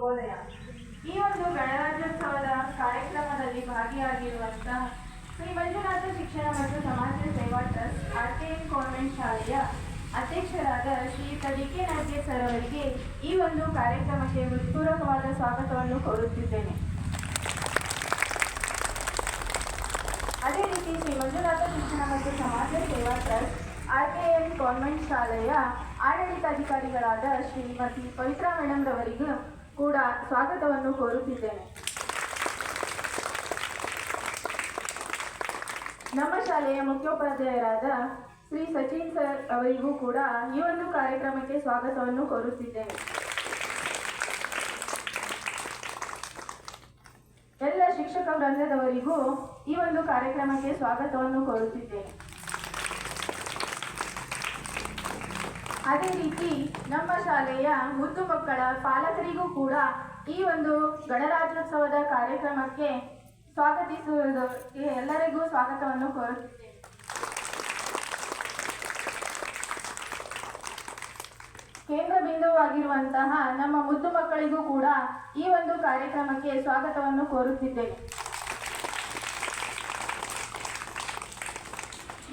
ಶುಭೋದಯ ಈ ಒಂದು ಗಣರಾಜ್ಯೋತ್ಸವದ ಕಾರ್ಯಕ್ರಮದಲ್ಲಿ ಭಾಗಿಯಾಗಿರುವಂತಹ ಶ್ರೀ ಮಂಜುನಾಥ ಶಿಕ್ಷಣ ಮತ್ತು ಸಮಾಜ ಸೇವಾ trust R K N convent ಶಾಲೆಯ ಅಧ್ಯಕ್ಷರಾದ ಶ್ರೀ ಡಿ ಅವರಿಗೆ ಈ ಒಂದು ಕಾರ್ಯಕ್ರಮಕ್ಕೆ ಹೃತ್ಪೂರ್ವಕವಾದ ಸ್ವಾಗತವನ್ನು ಕೋರುತ್ತಿದ್ದೇನೆ. ಅದೇ ರೀತಿ ಶ್ರೀ ಮಂಜುನಾಥ ಶಿಕ್ಷಣ ಮತ್ತು ಸಮಾಜ ಸೇವಾ trust R K N convent ಶಾಲೆಯ ಆಡಳಿತಾಧಿಕಾರಿಗಳಾದ ಶ್ರೀಮತಿ ಪವಿತ್ರಾ ಮೇಡಮ್ ರವರಿಗೂ ಕೂಡ ಸ್ವಾಗತವನ್ನು ಕೋರುತ್ತಿದ್ದೇನೆ. ನಮ್ಮ ಶಾಲೆಯ ಮುಖ್ಯೋಪಾಧ್ಯಾಯರಾದ ಶ್ರೀ ಸಚಿನ್ ಸರ್ ಅವರಿಗೂ ಕೂಡ ಈ ಒಂದು ಕಾರ್ಯಕ್ರಮಕ್ಕೆ ಸ್ವಾಗತವನ್ನು ಕೋರುತ್ತಿದ್ದೇನೆ. ಎಲ್ಲ ಶಿಕ್ಷಕ ವೃಂದದವರಿಗೂ ಈ ಒಂದು ಕಾರ್ಯಕ್ರಮಕ್ಕೆ ಸ್ವಾಗತವನ್ನು ಕೋರುತ್ತಿದ್ದೇನೆ. ಅದೇ ರೀತಿ ನಮ್ಮ ಶಾಲೆಯ ಮುದ್ದು ಮಕ್ಕಳ ಪಾಲಕರಿಗೂ ಕೂಡ ಈ ಒಂದು ಗಣರಾಜ್ಯೋತ್ಸವದ ಕಾರ್ಯಕ್ರಮಕ್ಕೆ ಸ್ವಾಗತಿಸುವುದು ಎಲ್ಲರಿಗೂ ಸ್ವಾಗತವನ್ನು ಕೋರುತ್ತಿದ್ದೇನೆ. ಕೇಂದ್ರ ಬಿಂದುವಾಗಿರುವಂತಹ ನಮ್ಮ ಮುದ್ದು ಮಕ್ಕಳಿಗೂ ಕೂಡ ಈ ಒಂದು ಕಾರ್ಯಕ್ರಮಕ್ಕೆ ಸ್ವಾಗತವನ್ನು ಕೋರುತ್ತಿದ್ದೇನೆ.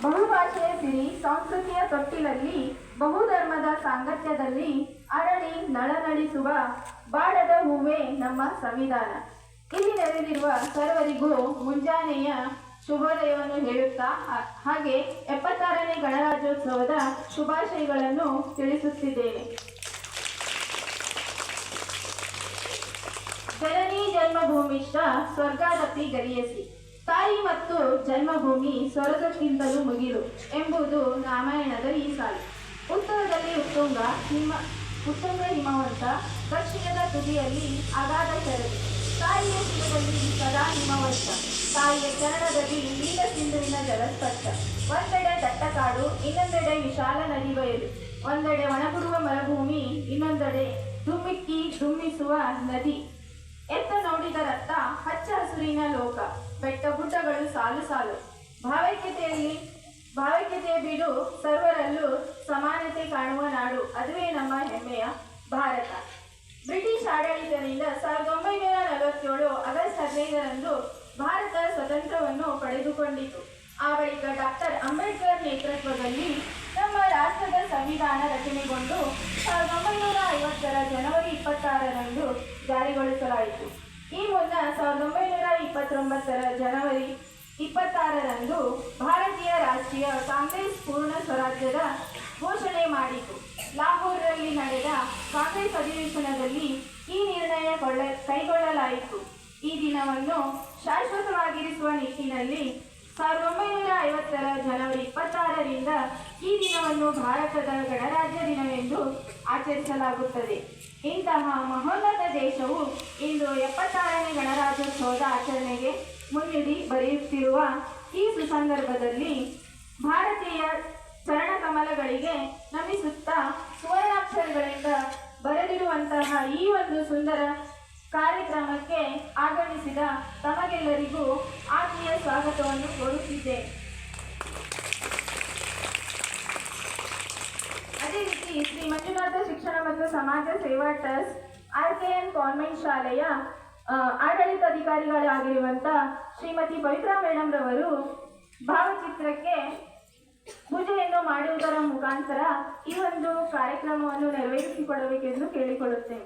ಬಹುಭಾಷೆಯ ಸಿರಿ ಸಂಸ್ಕೃತಿಯ ತೊಟ್ಟಿಲಲ್ಲಿ, ಬಹುಧರ್ಮದ ಸಾಂಗತ್ಯದಲ್ಲಿ ಅರಳಿ ನಳನಳಿಸುವ ಬಾಡದ ಹೂವೇ ನಮ್ಮ ಸಂವಿಧಾನ. ಇಲ್ಲಿ ನೆರೆದಿರುವ ಸರ್ವರಿಗೂ ಮುಂಜಾನೆಯ ಶುಭೋದಯವನ್ನು ಹೇಳುತ್ತಾ ಹಾಗೆ ಎಪ್ಪತ್ತಾರನೇ ಗಣರಾಜ್ಯೋತ್ಸವದ ಶುಭಾಶಯಗಳನ್ನು ತಿಳಿಸುತ್ತಿದ್ದೇನೆ. ಜನನಿ ಜನ್ಮಭೂಮಿಷ್ಟ ಸ್ವರ್ಗಾದಪಿ ಗರಿಯಸಿ. ತಾಯಿ ಮತ್ತು ಜನ್ಮಭೂಮಿ ಸ್ವರ್ಗಕ್ಕಿಂತಲೂ ಮುಗಿಲು ಎಂಬುದು ರಾಮಾಯಣದ ಈ ಸಾಲು. ಉತ್ತರದಲ್ಲಿ ಉತ್ತುಂಗ ಹಿಮ ಉತ್ತುಂಗ ಹಿಮವಂತ ದಕ್ಷಿಣದ ತುದಿಯಲ್ಲಿ ಅಗಾಧ ಶರದಿ ತಾಯಿಯ ಶಿವದಲ್ಲಿ ಸದಾ ಹಿಮವಂತ. ತಾಯಿಯ ಚರಣದಲ್ಲಿ ನೀಲ ಸಿಂಧುವಿನ ಜಲಸ್ಪರ್ಶ. ಒಂದೆಡೆ ದಟ್ಟಕಾಡು, ಇನ್ನೊಂದೆಡೆ ವಿಶಾಲ ನದಿ ಬಯಲು. ಒಂದೆಡೆ ಒಣಗುಡುವ ಮರುಭೂಮಿ, ಇನ್ನೊಂದೆಡೆ ಧುಮ್ಮಿಕ್ಕಿ ಧುಮ್ಮಿಸುವ ನದಿ. ಎತ್ತ ನೋಡಿದರತ್ತ ಹಚ್ಚ ಹಸುರಿನ ಲೋಕ. ಬೆಟ್ಟ ಗುಡ್ಡಗಳು ಸಾಲು ಸಾಲು. ಭಾವೈಕ್ಯತೆಯಲ್ಲಿ, ಭಾವೈಕ್ಯತೆಯ ಬಿಡು ಸರ್ವರಲ್ಲೂ ಸಮಾನತೆ ಕಾಣುವ ನಾಡು. ಅದುವೇ ನಮ್ಮ ಹೆಮ್ಮೆಯ ಭಾರತ. ಬ್ರಿಟಿಷ್ ಆಡಳಿತದಿಂದ ಸಾವಿರದ ಒಂಬೈನೂರ ನಲವತ್ತೇಳು ಆಗಸ್ಟ್ ಹದಿನೈದರಂದು ಭಾರತ ಸ್ವತಂತ್ರವನ್ನು ಪಡೆದುಕೊಂಡಿತು. ಆ ಬಳಿಕ ಡಾಕ್ಟರ್ ಅಂಬೇಡ್ಕರ್ ನೇತೃತ್ವದಲ್ಲಿ ನಮ್ಮ ರಾಷ್ಟ್ರದ ಸಂವಿಧಾನ ರಚನೆಗೊಂಡು ಸಾವಿರದ ಒಂಬೈನೂರ ಐವತ್ತರ ಜನವರಿ ಇಪ್ಪತ್ತಾರರಂದು ಜಾರಿಗೊಳಿಸಲಾಯಿತು. ಈ ಮುನ್ನ ಸಾವಿರದ ಒಂಬೈನೂರ ಇಪ್ಪತ್ತೊಂಬತ್ತರ ಜನವರಿ ಇಪ್ಪತ್ತಾರರಂದು ಭಾರತೀಯ ರಾಷ್ಟ್ರೀಯ ಕಾಂಗ್ರೆಸ್ ಪೂರ್ಣ ಸ್ವರಾಜ್ಯದ ಘೋಷಣೆ ಮಾಡಿತು. ಲಾಹೋರ್ನಲ್ಲಿ ನಡೆದ ಕಾಂಗ್ರೆಸ್ ಅಧಿವೇಶನದಲ್ಲಿ ಈ ನಿರ್ಣಯ ಕೈಗೊಳ್ಳಲಾಯಿತು. ಈ ದಿನವನ್ನು ಶಾಶ್ವತವಾಗಿರಿಸುವ ನಿಟ್ಟಿನಲ್ಲಿ ಸಾವಿರದ ಒಂಬೈನೂರ ಐವತ್ತರ ಜನವರಿ ಇಪ್ಪತ್ತಾರರಿಂದ ಈ ದಿನವನ್ನು ಭಾರತದ ಗಣರಾಜ್ಯ ದಿನವೆಂದು ಆಚರಿಸಲಾಗುತ್ತದೆ. ಇಂತಹ ಮಹೋನ್ನತ ದೇಶವು ಇಂದು ಎಪ್ಪತ್ತಾರನೇ ಗಣರಾಜ್ಯೋತ್ಸವದ ಆಚರಣೆಗೆ ಮುನ್ನುಡಿ ಬರೆಯುತ್ತಿರುವ ಈ ಸುಸಂದರ್ಭದಲ್ಲಿ ಭಾರತೀಯ ಚರಣ ಕಮಲಗಳಿಗೆ ನಮಿಸುತ್ತಾ ಸುವರ್ಣಾಕ್ಷರಗಳಿಂದ ಬರೆದಿರುವಂತಹ ಈ ಒಂದು ಸುಂದರ ಕಾರ್ಯಕ್ರಮಕ್ಕೆ ಆಗಮಿಸಿದ ತಮಗೆಲ್ಲರಿಗೂ ಆತ್ಮೀಯ ಸ್ವಾಗತವನ್ನು ಕೋರುತ್ತಿದ್ದೆ. ಅದೇ ರೀತಿ ಶ್ರೀ ಮಂಜುನಾಥ ಶಿಕ್ಷಣ ಮತ್ತು ಸಮಾಜ ಸೇವಾ trust R K N convent ಶಾಲೆಯ ಆಡಳಿತಾಧಿಕಾರಿಗಳಾಗಿರುವಂಥ ಶ್ರೀಮತಿ ಪವಿತ್ರಾ ಮೇಡಮ್ ರವರು ಭಾವಚಿತ್ರಕ್ಕೆ ಪೂಜೆಯನ್ನು ಮಾಡುವುದರ ಮುಖಾಂತರ ಈ ಒಂದು ಕಾರ್ಯಕ್ರಮವನ್ನು ನೆರವೇರಿಸಿಕೊಡಬೇಕೆಂದು ಕೇಳಿಕೊಳ್ಳುತ್ತೇನೆ.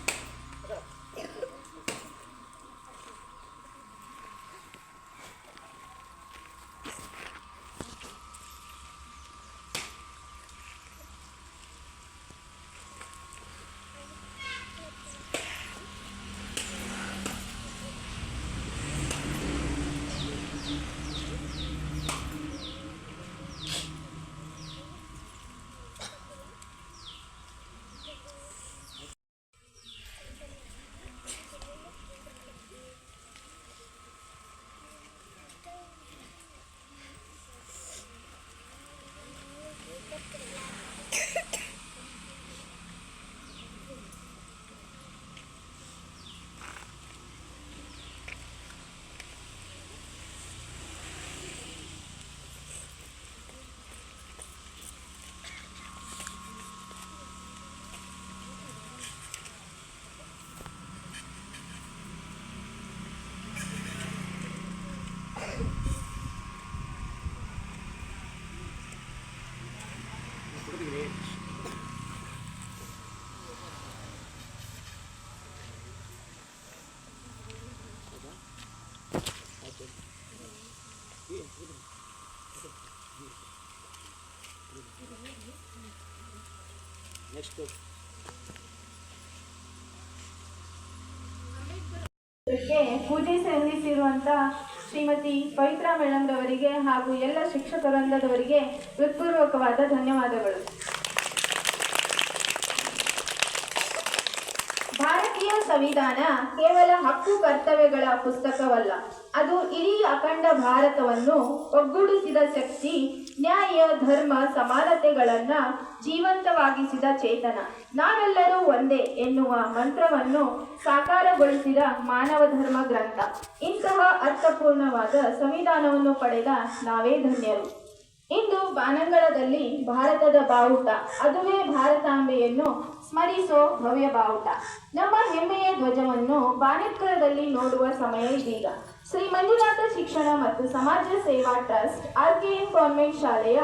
ಪೂಜೆ ಸಲ್ಲಿಸಿರುವಂತ ಶ್ರೀಮತಿ ಪವಿತ್ರಾ ಮೇಡಮ್ ರವರಿಗೆ ಹಾಗೂ ಎಲ್ಲ ಶಿಕ್ಷಕ ವೃಂದದವರಿಗೆ ಹೃತ್ಪೂರ್ವಕವಾದ ಧನ್ಯವಾದಗಳು ಭಾರತೀಯ ಸಂವಿಧಾನ ಕೇವಲ ಹಕ್ಕು ಕರ್ತವ್ಯಗಳ ಪುಸ್ತಕವಲ್ಲ, ಅದು ಇಡೀ ಅಖಂಡ ಭಾರತವನ್ನು ಒಗ್ಗೂಡಿಸಿದ ಶಕ್ತಿ, ನ್ಯಾಯ, ಧರ್ಮ, ಸಮಾನತೆಗಳನ್ನ ಜೀವಂತವಾಗಿಸಿದ ಚೇತನ. ನಾವೆಲ್ಲರೂ ಒಂದೇ ಎನ್ನುವ ಮಂತ್ರವನ್ನು ಸಾಕಾರಗೊಳಿಸಿದ ಮಾನವ ಧರ್ಮ ಗ್ರಂಥ. ಇಂತಹ ಅರ್ಥಪೂರ್ಣವಾದ ಸಂವಿಧಾನವನ್ನು ಪಡೆದ ನಾವೇ ಧನ್ಯರು. ಇಂದು ಬಾನಂಗಳದಲ್ಲಿ ಭಾರತದ ಬಾವುಟ. ಅದುವೇ ಭಾರತಾಂಬೆಯನ್ನು ಸ್ಮರಿಸೋ ಭವ್ಯ ಬಾವುಟ. ನಮ್ಮ ಹೆಮ್ಮೆಯ ಧ್ವಜವನ್ನು ಬಾನೆತ್ಕರದಲ್ಲಿ ನೋಡುವ ಸಮಯ ಇದೀಗ. ಶ್ರೀ ಮಂಜುನಾಥ ಶಿಕ್ಷಣ ಮತ್ತು ಸಮಾಜ ಸೇವಾ trust R K M convent ಶಾಲೆಯ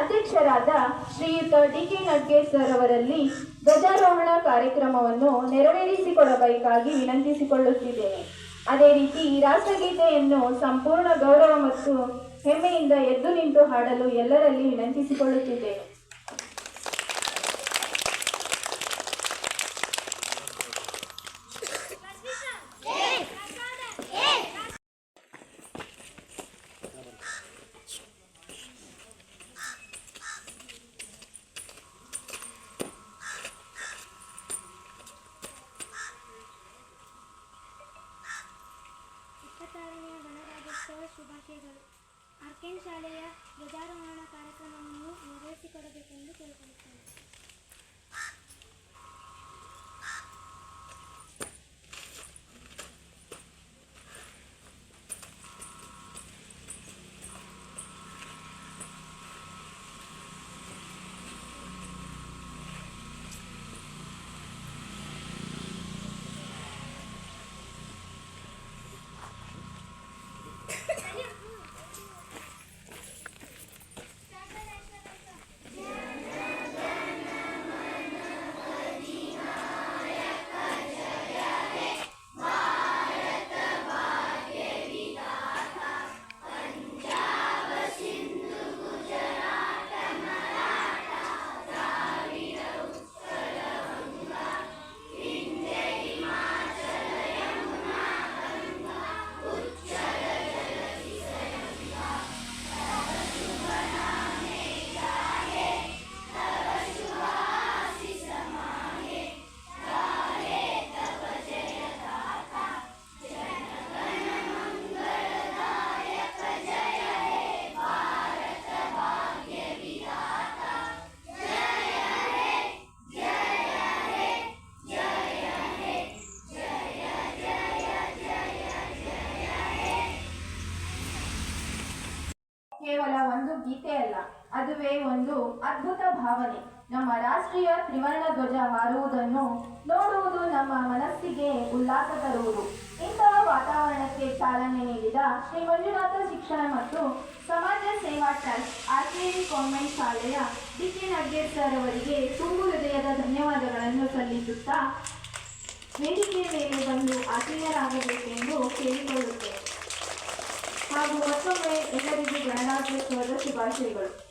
ಅಧ್ಯಕ್ಷರಾದ ಶ್ರೀಯುತ ಡಿ ಕೆ ನಡ್ಗೆ ಸರ್ ಅವರಲ್ಲಿ ಧ್ವಜಾರೋಹಣ ಕಾರ್ಯಕ್ರಮವನ್ನು ನೆರವೇರಿಸಿಕೊಡಬೇಕಾಗಿ ವಿನಂತಿಸಿಕೊಳ್ಳುತ್ತಿದ್ದೇನೆ. ಅದೇ ರೀತಿ ರಾಷ್ಟ್ರಗೀತೆಯನ್ನು ಸಂಪೂರ್ಣ ಗೌರವ ಮತ್ತು ಹೆಮ್ಮೆಯಿಂದ ಎದ್ದು ನಿಂತು ಹಾಡಲು ಎಲ್ಲರಲ್ಲಿ ವಿನಂತಿಸಿಕೊಳ್ಳುತ್ತಿದ್ದೇನೆ. ಶುಭಾಶಯಗಳು. ಆರ್ಕೆನ್ ಶಾಲೆಯ ಧ್ವಜಾರೋಹಣ ಕಾರ್ಯಕ್ರಮವನ್ನು ನೆರವೇರಿಸಿಕೊಡಬೇಕೆಂದು ಕೇಳಿಕೊಳ್ಳುತ್ತೇನೆ. ಅದುವೇ ಒಂದು ಅದ್ಭುತ ಭಾವನೆ. ನಮ್ಮ ರಾಷ್ಟ್ರೀಯ ತ್ರಿವರ್ಣ ಧ್ವಜ ಹಾರುವುದನ್ನು ನೋಡುವುದು ನಮ್ಮ ಮನಸ್ಸಿಗೆ ಉಲ್ಲಾಸ ತರುವುದು. ಇಂತಹ ವಾತಾವರಣಕ್ಕೆ ಚಾಲನೆ ನೀಡಿದ ಶ್ರೀ ಮಂಜುನಾಥ ಶಿಕ್ಷಣ ಮತ್ತು ಸಮಾಜ ಸೇವಾ ಟ್ರಸ್ಟ್ ಆರ್ಕೇರಿ ಕಾನ್ವೆಂಟ್ ಶಾಲೆಯ ಡಿ ಕೆ ನಡ್ಗೇರ್ ಅವರಿಗೆ ತುಂಬು ಹೃದಯದ ಧನ್ಯವಾದಗಳನ್ನು ಸಲ್ಲಿಸುತ್ತಾ ವೇದಿಕೆ ಮೇಲೆ ಬಂದು ಆಶೀಯರಾಗಬೇಕೆಂದು ಕೇಳಿಕೊಳ್ಳುತ್ತೇನೆ. ಹಾಗೂ ಮತ್ತೊಮ್ಮೆ ಎಲ್ಲರಿಗೂ ಗಣರಾಜ್ಯೋತ್ಸವದ ಶುಭಾಶಯಗಳು.